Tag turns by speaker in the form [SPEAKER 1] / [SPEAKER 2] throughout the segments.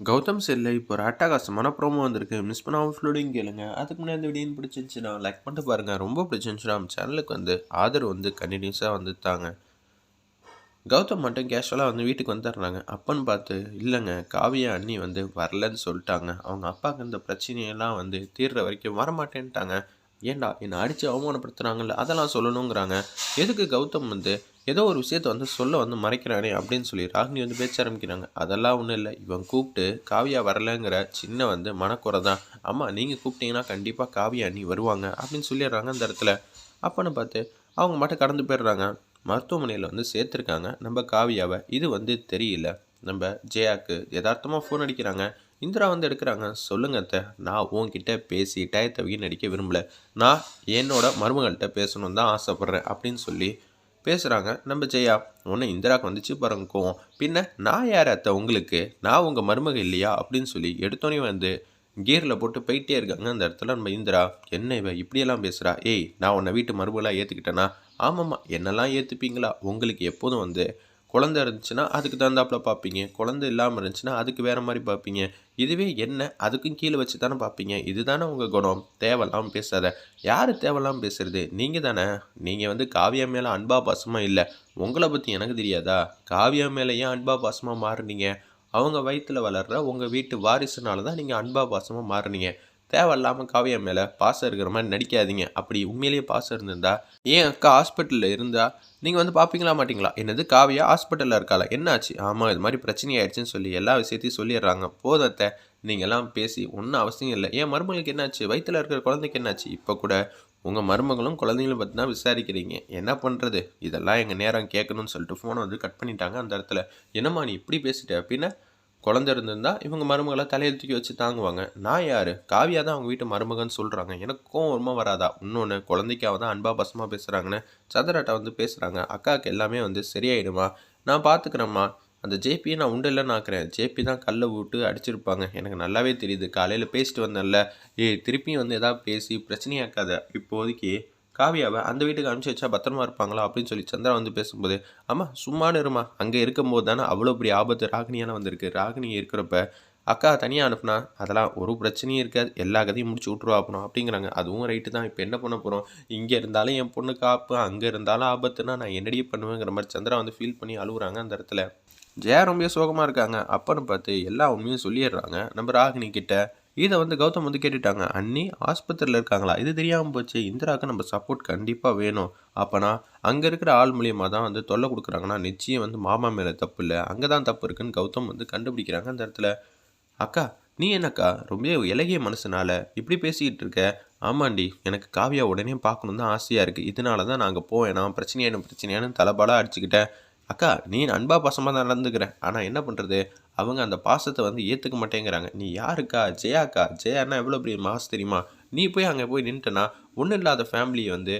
[SPEAKER 1] கௌதம் செல்லில் இப்போ ஒரு அட்டகாசமான ப்ரோமோ வந்திருக்கு. மிஸ் பண்ணாமல் ஃபுல்லோடையும் கேளுங்க. அதுக்கு முன்னாடி இந்த வீடியோ பிடிச்சிருந்துச்சுன்னா லைக் பண்ணிட்டு பாருங்க. ரொம்ப பிடிச்சிருந்துச்சுன்னா நம்ம சேனலுக்கு வந்து ஆதரவு வந்து கண்டினியூஸாக வந்து தாங்க. கௌதம் மட்டும் கேஷுவலாக வந்து வீட்டுக்கு வந்துடுறாங்க. அப்பன்னு பார்த்து இல்லைங்க காவியா அண்ணி வந்து வரலன்னு சொல்லிட்டாங்க. அவங்க அப்பாவுக்கு இந்த பிரச்சனையெல்லாம் வந்து தீர்ற வரைக்கும் வரமாட்டேன்ட்டாங்க. ஏன்டா என்னை அடித்து அவமானப்படுத்துகிறாங்கல்ல அதெல்லாம் சொல்லணுங்கிறாங்க. எதுக்கு கௌதம் வந்து ஏதோ ஒரு விஷயத்த வந்து சொல்ல வந்து மறைக்கிறானே அப்படின்னு சொல்லி ராகினி வந்து பேச்ச ஆரம்பிக்கிறாங்க. அதெல்லாம் ஒன்றும் இல்லை. இவன் கூப்பிட்டு காவியா வரலைங்கிற சின்ன வந்து மனக்குறை தான் அம்மா நீங்கள் கூப்பிட்டீங்கன்னா கண்டிப்பாக காவியா நீ வருவாங்க அப்படின்னு சொல்லிடுறாங்க அந்த இடத்துல. அப்போன்னு பார்த்து அவங்க மட்டும் கடந்து போயிடுறாங்க. மருத்துவமனையில் வந்து சேர்த்துருக்காங்க. நம்ம காவியாவை. இது வந்து தெரியல. நம்ம ஜெயாக்கு யதார்த்தமாக ஃபோன் அடிக்கிறாங்க. இந்திரா வந்து எடுக்கிறாங்க சொல்லுங்க அத்தை நான் உன்கிட்ட பேசி டயத்தை நடிக்க விரும்பல. நான் என்னோட மருமகள்கிட்ட பேசணும்னு தான் ஆசைப்பட்றேன் அப்படின்னு சொல்லி பேசுகிறாங்க நம்ம ஜெயா ஒன்று இந்திராக்கு வந்துச்சு பாருங்க பின்ன நான் யார் அத்தை உங்களுக்கு? நான் உங்கள் மருமக இல்லையா? அப்படின்னு சொல்லி எடுத்தோன்னே வந்து கியரில் போட்டு போயிட்டே இருக்காங்க அந்த இடத்துல நம்ம இந்திரா. என்ன இவ இப்படியெல்லாம் பேசுகிறா ஏய் நான் உன்னை வீட்டு மருமகளாக ஏற்றுக்கிட்டேனா ஆமாம்மா என்னெல்லாம் ஏற்றுப்பீங்களா உங்களுக்கு எப்போதும் வந்து குழந்தை இருந்துச்சுன்னா அதுக்கு தகுந்தாப்புல பார்ப்பீங்க. குழந்தை இல்லாமல் இருந்துச்சுன்னா அதுக்கு வேறு மாதிரி பார்ப்பீங்க. இதுவே என்ன? அதுக்கும் கீழே வச்சு தானே பார்ப்பீங்க. இதுதானே உங்கள் குணம். தேவையில்லாமல் பேசாத. யார் தேவையில்லாமல் பேசுறது? நீங்கள் தானே. நீங்கள் வந்து காவியா மேலே அன்பா பாசமாக இல்லை. உங்களை பற்றி எனக்கு தெரியாதா? காவியா மேலே ஏன் அன்பா பாசமாக மாறுனீங்க? அவங்க வயிற்றில் வளர்கிற உங்கள் வீட்டு வாரிசுனால தான் நீங்கள் அன்பா பாசமாக மாறுனீங்க. தேவையில்லாமல் காவியா மேலே பாசம் இருக்கிற மாதிரி நடிக்காதீங்க. அப்படி உண்மையிலேயே பாசம் இருந்திருந்தா ஏன் அக்கா ஹாஸ்பிட்டலில் இருந்தா நீங்கள் வந்து பார்ப்பீங்களா மாட்டிங்களா? என்னது காவியா ஹாஸ்பிட்டலில் இருக்காளா? என்னாச்சு? ஆமாம் இது மாதிரி பிரச்சனை ஆயிடுச்சுன்னு சொல்லி எல்லா விஷயத்தையும் சொல்லிடுறாங்க. போதத்தை நீங்கள்லாம் பேசி ஒன்றும் அவசியம் இல்லை. ஏன் மருமகளுக்கு என்னாச்சு? வயிற்றில் இருக்கிற குழந்தைக்கு என்னாச்சு? இப்போ கூட உங்கள் மருமகளும் குழந்தைங்களும் பற்றி தான் விசாரிக்கிறீங்க. என்ன பண்ணுறது இதெல்லாம் எங்கள் நேரம் கேட்கணும்னு சொல்லிட்டு ஃபோனை வந்து கட் பண்ணிட்டாங்க அந்த இடத்துல. என்னம்மா நீ இப்படி பேசிட்ட? பின்ன குழந்தை இருந்திருந்தா இவங்க மருமகளை தலையில் தூக்கி வச்சு தாங்குவாங்க. நான் யார்? காவியா தான் அவங்க வீட்டு மருமகன்னு சொல்கிறாங்க எனக்கும் உரிமை வராதா? இன்னொன்று குழந்தைக்காக தான் அன்பா பசமாக பேசுகிறாங்கன்னு சந்திராட்டா வந்து பேசுகிறாங்க அக்காவுக்கு எல்லாமே வந்து சரியாயிடுமா? நான் பார்த்துக்கிறேம்மா அந்த ஜேபியை நான் உண்டு இல்லைன்னு ஆக்குறேன். ஜேபி தான் கல்லை விட்டு அடிச்சிருப்பாங்க. எனக்கு நல்லாவே தெரியுது. காலையில் பேசிட்டு வந்தேன்ல. ஏ திருப்பியும் வந்து எதாவது பேசி பிரச்சனையாக்காத. இப்போதைக்கு காவியாவை அந்த வீட்டுக்கு அனுப்பிச்சி வச்சா பத்திரமா இருப்பாங்களா அப்படின்னு சொல்லி சந்திரா வந்து பேசும்போது அம்மா சும்மானு இருமா. அங்கே இருக்கும்போது தானே அவ்வளோ பெரிய ஆபத்து ராகினியான வந்திருக்கு. ராகினி இருக்கிறப்ப அக்கா தனியாக அனுப்புனா அதெல்லாம் ஒரு பிரச்சனையும் இருக்காது. எல்லா கதையும் முடிச்சு விட்ருவா அப்புறம் அப்படிங்கிறாங்க. அதுவும் ரைட்டு தான். இப்போ என்ன பண்ண போகிறோம் இங்கே இருந்தாலும் என் பொண்ணு காப்பு அங்கே இருந்தாலும் ஆபத்துனா நான் என்னடியே பண்ணுவேங்கிற மாதிரி சந்திரா வந்து ஃபீல் பண்ணி அழுகுறாங்க அந்த இடத்துல. ஜெயா ரொம்ப சோகமாக இருக்காங்க. அப்பன்னு பார்த்து எல்லா உண்மையும் சொல்லிடுறாங்க. நம்ம ராகினி கிட்ட இதை வந்து கௌதம் வந்து கேட்டுட்டாங்க. அண்ணி ஆஸ்பத்திரியில் இருக்காங்களா? இது தெரியாமல் போச்சு. இந்திராவுக்கு நம்ம சப்போர்ட் கண்டிப்பாக வேணும். அப்போனா அங்கே இருக்கிற ஆள் மூலியமாக தான் வந்து தொல்லை கொடுக்குறாங்கன்னா நிச்சயம் வந்து மாமா மேலே தப்பு இல்லை. அங்கே தான் தப்பு இருக்குன்னு கௌதம் வந்து கண்டுபிடிக்கிறாங்க அந்த இடத்துல. அக்கா நீ என்னக்கா? ரொம்ப இலகிய மனசுனால இப்படி பேசிக்கிட்டு இருக்க? ஆமாண்டி எனக்கு காவியா உடனே பார்க்கணும் தான் ஆசையாக இருக்குது இதனால தான் நாங்கள் போவேனா. பிரச்சனையான பிரச்சனையானு தலைபாலாக அடிச்சுக்கிட்டேன். அக்கா நீ அன்பா பாசமாக தான் நடந்துக்கிற. ஆனால் என்ன பண்ணுறது அவங்க அந்த பாசத்தை வந்து ஏற்றுக்க மாட்டேங்கிறாங்க. நீ யாருக்கா? ஜெயாக்கா? ஜெயான்னா எவ்வளோ பெரிய மாசு தெரியுமா? நீ போய் அங்கே போய் நின்ட்டனா ஒன்றும் இல்லாத ஃபேமிலியை வந்து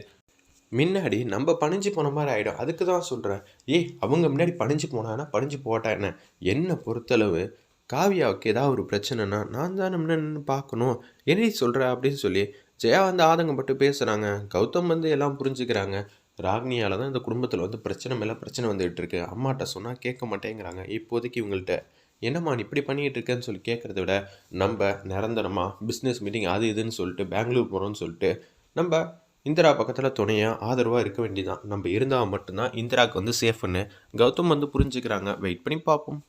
[SPEAKER 1] முன்னாடி நம்ம பணிஞ்சு போன மாதிரி ஆகிடும் அதுக்கு தான் சொல்கிறேன் ஏய் அவங்க முன்னாடி பணிஞ்சு போனான்னா பணிஞ்சு போட்டா என்ன? என்னை பொறுத்தளவு காவியாவுக்கு ஏதாவது ஒரு பிரச்சனைனா நான் தான் நின்று பார்க்கணும். என்னடி சொல்கிற அப்படின்னு சொல்லி ஜெயா வந்து ஆதங்கப்பட்டு பேசுகிறாங்க கௌதம் வந்து எல்லாம் புரிஞ்சுக்கிறாங்க. ராகினியால் தான் இந்த குடும்பத்தில் வந்து பிரச்சனை மேலே பிரச்சனை வந்துகிட்டு இருக்கு. அம்மாட்ட சொன்னால் கேட்க மாட்டேங்கிறாங்க. இப்போதைக்கு இவங்கள்ட்ட என்னம்மா நீ இப்படி பண்ணிகிட்டு இருக்கேன்னு சொல்லி கேட்குறத விட நம்ம நிரந்தரமாக பிஸ்னஸ் மீட்டிங் அது இதுன்னு சொல்லிட்டு பெங்களூர் போகிறோம்னு சொல்லிட்டு நம்ம இந்திரா பக்கத்தில் துணையாக ஆதரவாக இருக்க வேண்டியதான் நம்ம இருந்தால் மட்டும்தான் இந்திராவுக்கு வந்து சேஃப்னு கௌதம் வந்து புரிஞ்சுக்கிறாங்க. வெயிட் பண்ணி பார்ப்போம்.